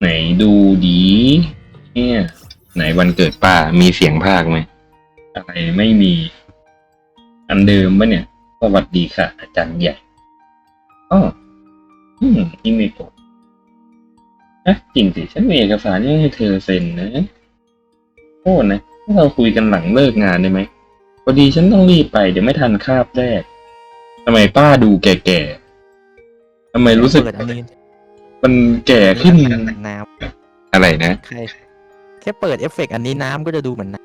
ไหนดูดีเนี่ยไหนวันเกิดป้ามีเสียงภาคไหมอะไรไม่มี อันเดิมปะเนี่ยสวัสดีค่ะ อาจารย์ใหญ่อ๋ออืมอีเมโกะอะจริงสิฉันมีเอกสารที่ให้เธอเซ็นนะโอ้นะถ้าเราคุยกันหลังเลิกงานได้ไหมพอดีฉันต้องรีบไปเดี๋ยวไม่ทันคาบแรกทำไมป้าดูแก่ๆทำไมรู้สึก เปิดอันนี้ มันแก่ขึ้นน้อะไรนะำใครแค่เปิดเอฟเฟกต์อันนี้น้ำก็จะดูเหมือนน้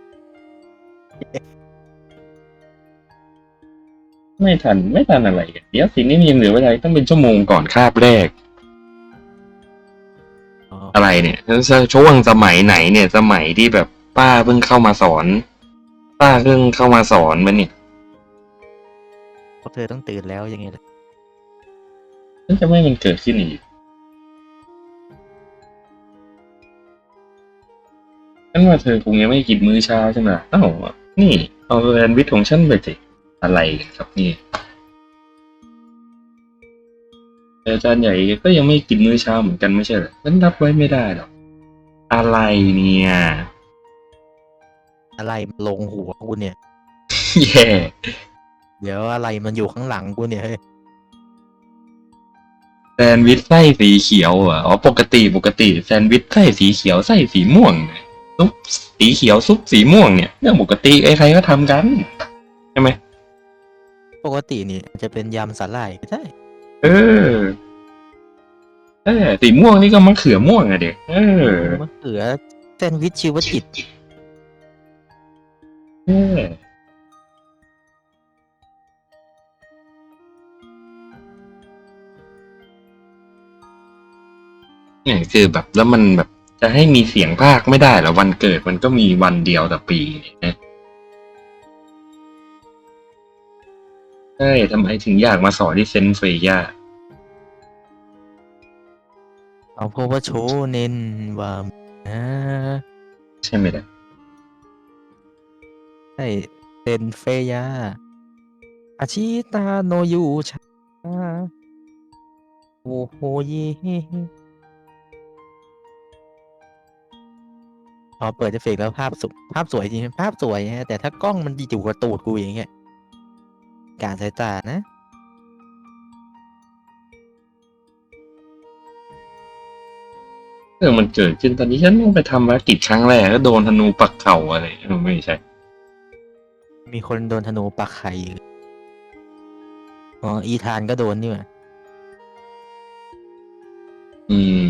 ไม่ทันไม่ทันอะไรกันเดี๋ยวสิ่งนี้ยังเหลือเวลาต้องเป็นชั่วโมงก่อนคาบแรกำอ๋ออะไรเนี่ยช่วงสมัยไหนเนี่ย สมัยที่แบบป้าเพิ่งเข้ามาสอน ป้าเพิ่งเข้ามาสอนมันเนี่ยเพราะเธอต้องตื่นแล้วยังไงล่ะ ฉันจะไม่ให้มันเกิดขึ้นอีก ฉันว่าเธอคงยังไม่กินมื้อเช้าใช่ไหมล่ะเอ้านี่ เอาแซนด์วิชของฉันไปสิอะไรกันครับนี่แต่อาจารย์ใหญ่ก็ยังไม่กินมื้อเช้าเหมือนกันไม่ใช่เหรอฉันรับไว้ไม่ได้หรอกอะไรเนี่ย อะไรมันลงหัวกูเนี่ย แย่เดี๋ยวอะไรมันอยู่ข้างหลังกูเนี่ยเฮ้ยแซนด์วิชไส้สีเขียวเหรออ๋อปกติปกติแซนด์วิชไส้สีเขียวไส้สีม่วงเนี่ย ซุปสีเขียวซุปสีม่วงเนี่ยเรื่องปกติใครๆก็ทำกันใช่ไหมปกตินี่จะเป็นยำสาหร่ายใช่เออเออสีม่วงนี่ก็มะเขือม่วงอะเด็กเออมะเขือแซนด์วิชชีวจิตเออเนี่ยคือแบบแล้วมันแบบ จะให้มีเสียงภาคไม่ได้เหรอวันเกิดมันก็มีวันเดียวต่อปีเนี่ยนะใช่ทำไมถึงอยากมาสอนที่เซนต์เฟย่าเอาเพราะว่าโชเน้นว่าอ่าใช่ไหมล่ะใช่เซนเฟยาอาชิตาโนยูชาโอ้โหเย พอเปิดเอฟเฟกต์แล้วภาพสุภาพสวยจริงภาพสวยฮะแต่ถ้ากล้องมันอยู่กับตูดกูอย่างเงี้ยการสายตานะเออมันเกิดขึ้นตอนนี้ฉันต้องไปทำภารกิจครั้งแรกก็โดนธนูปักเข่าอะไรเออไม่ใช่ มีคนโดนธนูปักไข่อยู่อ๋ออีธานก็โดนนี่หว่าอืม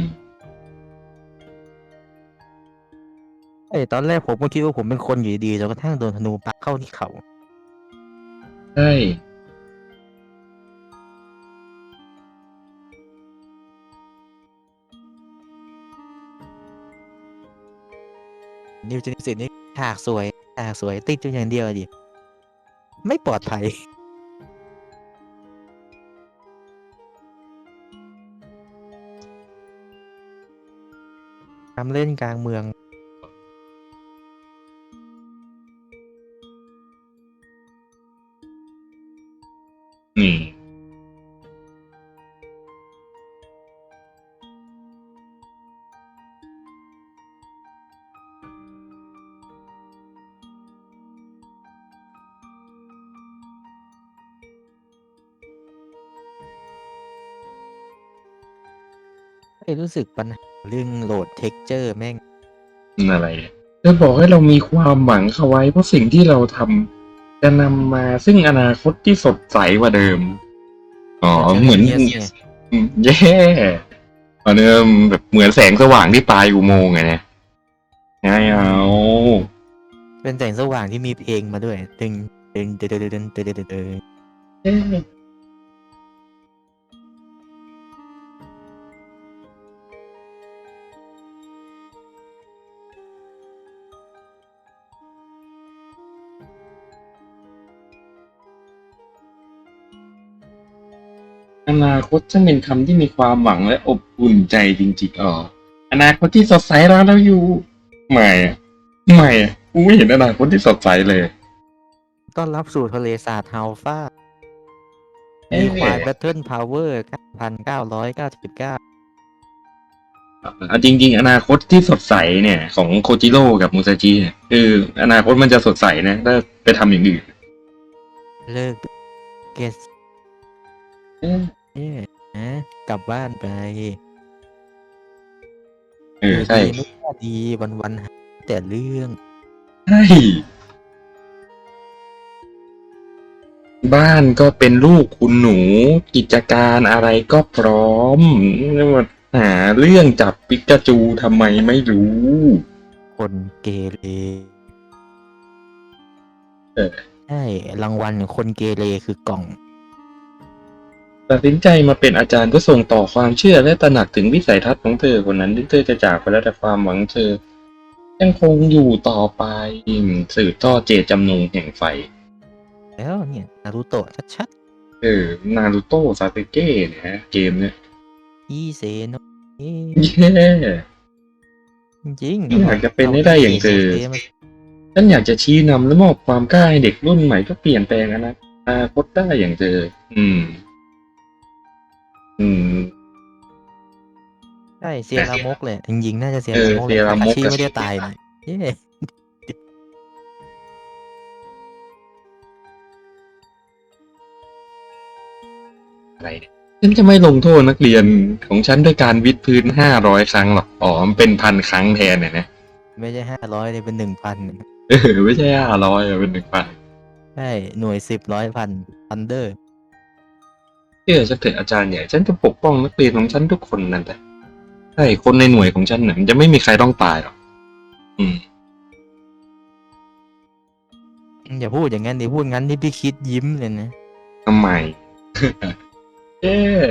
เอ้ยตอนแรกผมก็คิดว่าผมเป็นคนอยู่ดีๆจนกระทั่งโดนธนูปักเข้าที่เข่าใช่นิวเจนิสิตนี่ฉากสวยฉากสวยติดอยู่อย่างเดียวดิ ไม่ปลอดภัย ทำเล่นกลางเมือง ไอ้ยรู้สึกปัญหาเรื่องโหลดเท็กเจอร์แม่งอะไรจะบอกให้เรามีความหวังเข้าไว้ เพราะสิ่งที่เราทำจะนำมาซึ่งอนาคตที่สดใสกว่าเดิม อ๋อ เหมือน Yes ไงอืมแย่อันเดิมแบบเหมือนแสงสว่างที่ปลายอุโมงค์ไงเนี่ยไงเอาเป็นแสงสว่างที่มีเพลงมาด้วย ตึงตึงตึงตึงตึงตึงตึงตึงเอ๊ะ อนาคตจะเป็นคำที่มีความหวังและอบอุ่นใจจริงๆอ๋ออนาคตที่สดใสรอเราอยู่ไม่อะไม่อะกูไม่เห็นอนาคตที่สดใสเลย ต้อนรับสู่ทะเลสาบฮาลฟาเอ๊ะมีควายแบทเทิลพาวเวอร์9,999อะจริง ๆ อนาคตที่สดใสเนี่ย ของโคจิโร่กับมูซาจิเนี่ยคืออนาคตมันจะสดใสนะถ้าไปทำอย่างอื่นเลิกเกสเอ๊ะ เนี่ยนะกลับบ้านไปเออใช่ดีไม่ว่าดีวันวันๆหาแต่เรื่อง ใช่บ้านก็เป็นลูกคุณหนู กิจการอะไรก็พร้อมมาหาเรื่องจับปิกาจูทำไมไม่รู้ คนเกเรเออ ใช่รางวัลของคนเกเรคือกล่อง ตัดสินใจมาเป็นอาจารย์เพื่อส่งต่อความเชื่อและตระหนักถึงวิสัยทัศน์ของเธอคนนั้นที่เธอจะจากไปแล้วแต่ความหวังเธอ ยังคงอยู่ต่อไปสืบทอดเจตจำนงแห่งไฟ แล้วเนี่ยนารูโตะชัดเออนารูโตะซาเตเก้เนี่ยฮะเกมเนี่ยๆอีเซโนะเอ๊ะเย้จริงๆอยากจะเป็นให้ได้อย่างเธอเกมฉันอยากจะชี้นำและมอบความกล้าให้เด็กรุ่นใหม่ก็เปลี่ยนแปลงอนาคตได้อย่างเธอ อืม อืม ใช่เซียรามกเลยจริงๆน่าจะเซียเออรามกเซียรามก อาชีกับไม่ได้ตายนะเย้อะไรเนี่ยฉันจะไม่ลงโทษนักเรียนของฉันด้วยการวิดพื้นห้าร้อยครั้งหรอก อ๋อ มันเป็นพันครั้งแทนเนี่ยนะ ไม่ใช่ห้าร้อยเลยเป็นหนึ่งพันเออ ไม่ใช่ห้าร้อยเป็นหนึ่งพัน ใช่หน่วยสิบร้อยพันพันเดอร์เชื่อฉันเถอะอาจารย์ใหญ่ฉันจะปกป้องนักเรียนของฉันทุกคนนั่นแหละใช่คนในหน่วยของฉันน่ะมันจะไม่มีใครต้องตายหรอกอืม อย่าพูดอย่างนั้นดิพูดงั้นนี่พี่คิดยิ้มเลยนะ ทำไม เอ๊ะ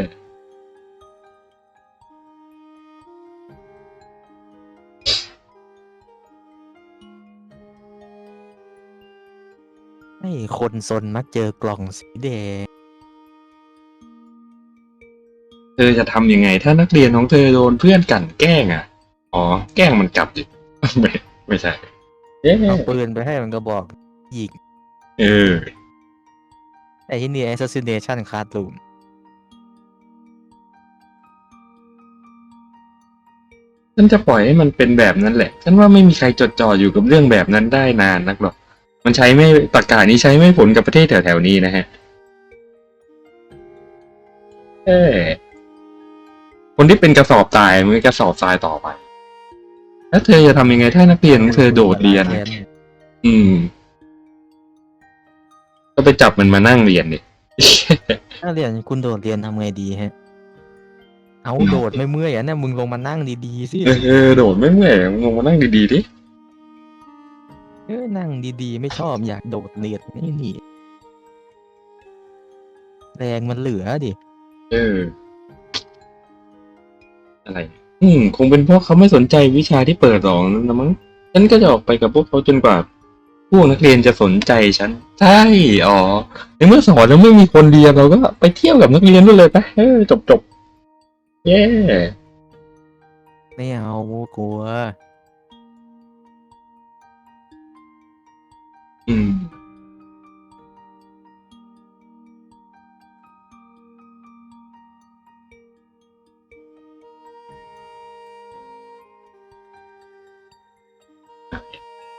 ให้คนซนมักเจอกล่องสีแดง เธอจะทำยังไง ถ้านักเรียนของเธอโดนเพื่อนกลั่นแกล้งอะ อ๋อ แกล้งมันกลับดิ ไม่ไม่ใช่ เอ๊ะเอาปืนไปให้มันก็บอกยิงเออไอ้ที่นี่ assassination classroom ฉันจะปล่อยให้มันเป็นแบบนั้นแหละ ฉันว่าไม่มีใครจดจ่ออยู่กับเรื่องแบบนั้นได้นานนักหรอก มันใช้ไม่ตรกกานี้ใช้ไม่ผลกับประเทศแถวๆนี้นะฮะ เออ คนที่เป็นกระสอบตายมันก็กระสอบทรายต่อไป แล้วเธอจะทำยังไงถ้านักเรียนของเธอโดดเรียนแทอืม ก็ไปจับมันมานั่งเรียนดิ ถ้าเรียนคุณโดดเรียนทำไงดีฮะ เอาอืมโดดไม่เมื่อยอะนะมึงลงมานั่งดีๆสิเออโดดไม่เมื่อยมึงลงมานั่งดีๆดิ เออนั่งดีๆ ไม่ชอบอยากโดดเรียนนี่นี่แรงมันเหลือดิ เออ อะไร อืม คงเป็นเพราะเขาไม่สนใจวิชาที่เปิดสอนนั่นนะมั้ง ฉันก็จะออกไปกับพวกเขาจนกว่า พวกนักเรียนจะสนใจฉัน ใช่ อ๋อ ในเมื่อสอนแล้วไม่มีคนเรียนเราก็ไปเที่ยวกับนักเรียนด้วยเลยไปเออจบจบเย้ไม่เอากลัว อืม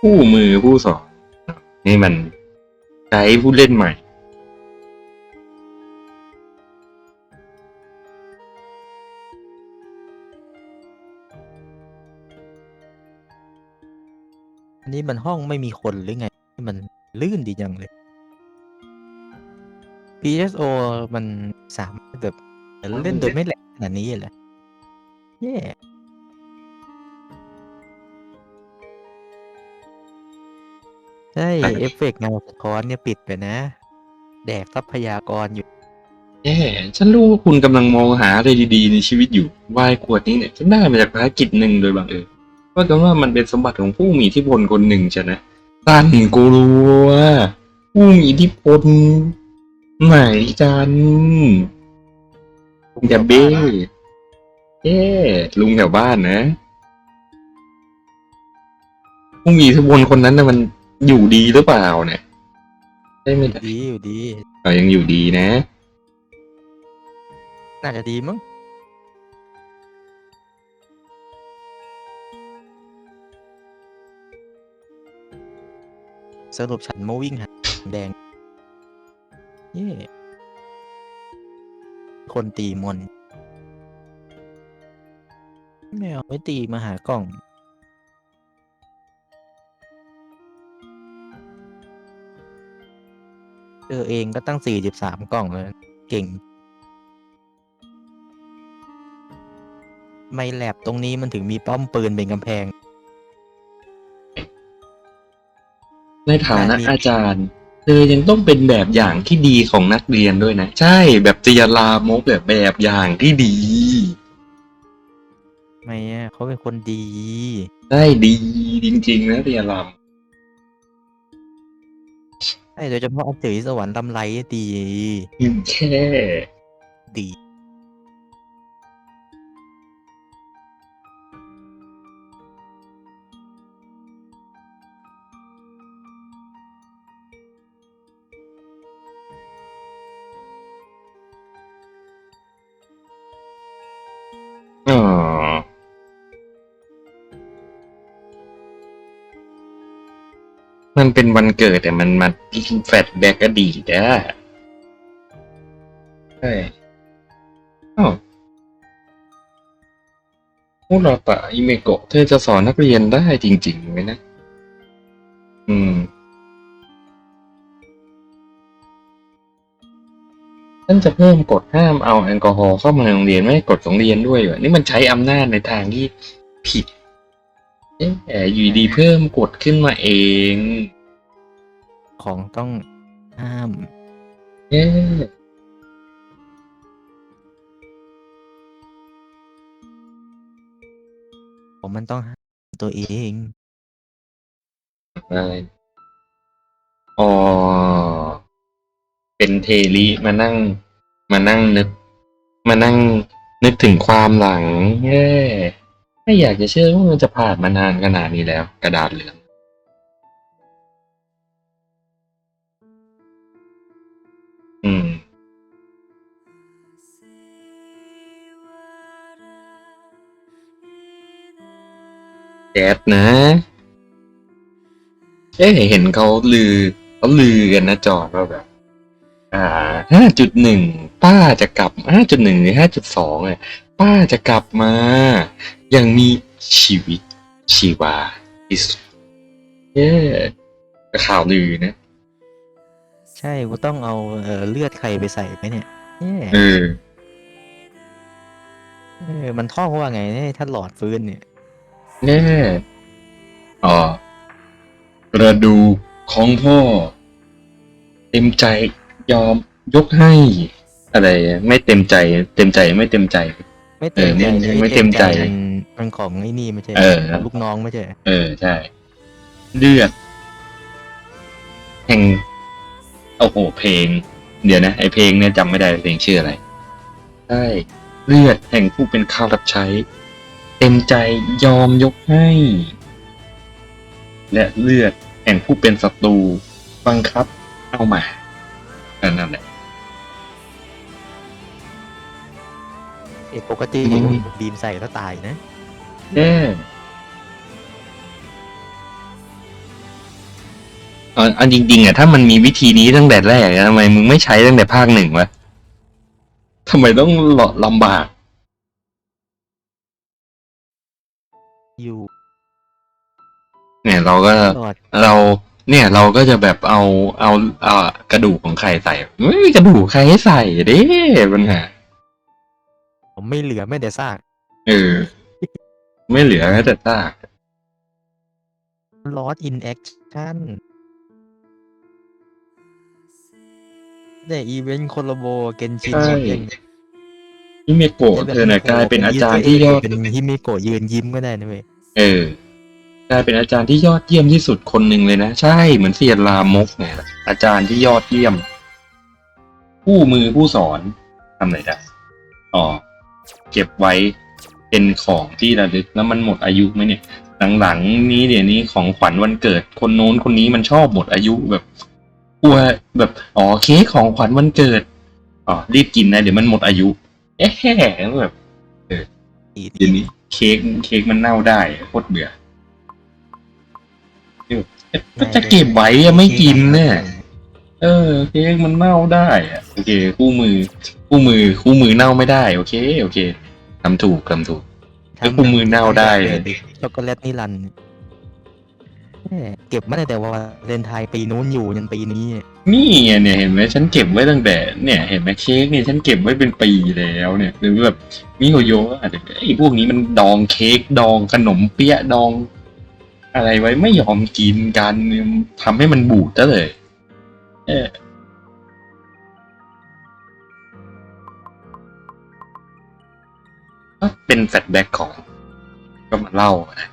ผู้มือผู้สอนนี่มันใช้ผู้เล่นใหม่ อันนี้มันห้องไม่มีคนหรือไง มันลื่นดีจังเลย PSO มันสามารถแบบเล่นโดยไม่แหลกขนาดนี้เหรอแย่ ใช่เอฟเฟกต์เงาสะท้อนเนี่ยปิดไปนะ แดกทรัพยากรอยู่แย่ฉันรู้ว่าคุณกำลังมองหาอะไรดีๆในชีวิตอยู่วายขวดนี้เนี่ยฉันได้มาจากภารกิจหนึ่งโดยบังเอิญว่ากันว่ามันเป็นสมบัติของผู้มีอิทธิพลคนหนึ่งใช่ไหมตันกูรู้ว่าผู้มีอิทธิพลไหนจันลุงจะเบ้เย้ลุงแถวบ้านนะผู้มีอิทธิพลคนนั้นนะมัน อยู่ดีหรือเปล่าเนี่ยได้ไหม่ดีอยู่ดี เรายังอยู่ดีนะ น่าจะดีมั้งสรุปฉันมาวิ่งหาแดงเย่คนตีมนแมวไม่ตีมาหากล่อง เจอเองก็ตั้งสี่สิบสามกล่องเลย เก่ง ไม่แลบตรงนี้มันถึงมีป้อมปืนเป็นกำแพง ในฐานะมีอาจารย์ เธอยังต้องเป็นแบบอย่างที่ดีของนักเรียนด้วยนะ ใช่ แบบเจียลามกแบบแบบอย่างที่ดี ไม่อะเขาเป็นคนดี ได้ดีจริงๆนะเจียลาม ใช่โดยเฉพาะอัจฉริสวรรค์ลำไรดีแค่ดี มันเป็นวันเกิดแต่มันมาแฟลชแบ็กอดีตอะใช่อ้าวมุราตะอิเมโกะเธอจะสอนนักเรียนได้จริงๆไหมนะ อืมท่านจะเพิ่มกฎห้ามเอาแอลกอฮอล์เข้ามาในโรงเรียนไม่ให้กฎของเรียนด้วยวะนี่มันใช้อำนาจในทางที่ผิด เอ๊ะอยู่ดีๆเพิ่มกฎขึ้นมาเองของต้องห้าม เอ๊ะของมันต้องห้ามตัวเอง อะไรอ๋อเป็นเทลิมานั่ง มานั่งนึก มานั่งนึกถึงความหลังเย้ ไม่อยากจะเชื่อว่ามันจะผ่านมานานขนาดนี้แล้ว กระดาษเหลือง อืมแก๊สนะ เอ๊ะเห็นเขาลือเขาลือกันนะจอดว่าแบบ อ่าห้าจุดหนึ่งป้าจะกลับห้าจุดหนึ่งหรือห้าจุดสองเลย ป้าจะกลับมายังมีชีวิตชีวาที่สุดเย้ข่าวลือนะ ใช่กูต้องเอาเออเลือดใครไปใส่ไหมเนี่ยเย่เออเออมันท่องว่าไงเนี่ยถ้าหลอดฟื้นเนี่ยแน่อ๋อกระดูกของพ่อ เต็มใจยอมยกให้ อะไรอะไม่เต็มใจ เต็มใจไม่เต็มใจ ไม่เต็มเออใจไม่อ้ไม่เต็มใจมันมันของไอ้นี่ไม่ใช่เออของลูกน้องไม่ใช่เออใช่ เลือดแห่งโอ้โหเพลง เดี๋ยวนะ ไอเพลงเนี่ยจำไม่ได้เพลงชื่ออะไรใช่เลือดแห่งผู้เป็นข้ารับใช้ เต็มใจยอมยกให้ และเลือดแห่งผู้เป็นศัตรูบังคับ เอามาอันนั่นแหละ เอกปกติอืมบีมใส่แล้วตายนะแย่เอาเอาจริงๆอะถ้ามันมีวิธีนี้ตั้งแต่แรกอะทำไมมึงไม่ใช้ตั้งแต่ภาคหนึ่งวะทำไมต้องหลอลำบาก อยู่เนี่ยเราก็หลอดเราเนี่ยเราก็จะแบบเอาเอาเอากระดูกของใครใส่ไม่มีกระดูกใครให้ใส่เด้ปัญหา ผมไม่เหลือไม่แต่ซากเออ ไม่เหลือแม้แต่ซากลอสอินแอคชั่นแต่อีเวนต์โคโลโบเกนชินใช่หมดยังที่เมโกะเธอน่ะกลายเป็นอาจารย์ที่ยอด เป็นฮิมิโกะยืนยิ้มก็ได้นะเว้ยเออกลายเป็นอาจารย์ที่ยอดเยี่ยมที่สุดคนหนึ่งเลยนะ ใช่เหมือนเซียนลามกเนี่ยอาจารย์ที่ยอดเยี่ยม ผู้มือผู้สอนทำอะไรได้อ๋อ เก็บไว้เป็นของที่ระลึกแล้วมันหมดอายุไหมเนี่ยหลังๆนี้เดี๋ยวนี้ของขวัญวันเกิดคนโน้นคนนี้มันชอบหมดอายุแบบกลัวแบบอ๋อเค้กของขวัญวันเกิดอ๋อรีบกินนะเดี๋ยวมันหมดอายุ เอ๊ะแบบอีเดี๋ยวนี้เค้กเค้กมันเน่าได้โคตรเบื่อก็จะเก็บไว้ไม่กินเนี่ย เออเค้กมันเน่าได้อะโอเค คู่มือ คู่มือ คู่มือเน่าไม่ได้ โอเค โอเคทำถูกทำถูกทำคู่มือเน่าได้ช็อกโกแลตนิรันดร์แหม่เก็บมาตั้งแต่วันวาเลนไทน์ปีนู้นอยู่ยันปีนี้ นี่ไงเนี่ยเห็นไหมฉันเก็บไว้ตั้งแต่เนี่ยเห็นไหมเค้กเนี่ยฉันเก็บไว้เป็นปีแล้วเนี่ยหรือแบบมิโฮโยะอาจจะไอ้พวกนี้มันดองเค้กดองขนมเปี๊ยะดอง อะไรไว้ไม่ยอมกินกันทำให้มันบูดซะเลย เออก็เป็นแฟลชแบ็กของ ก็มาเล่านะ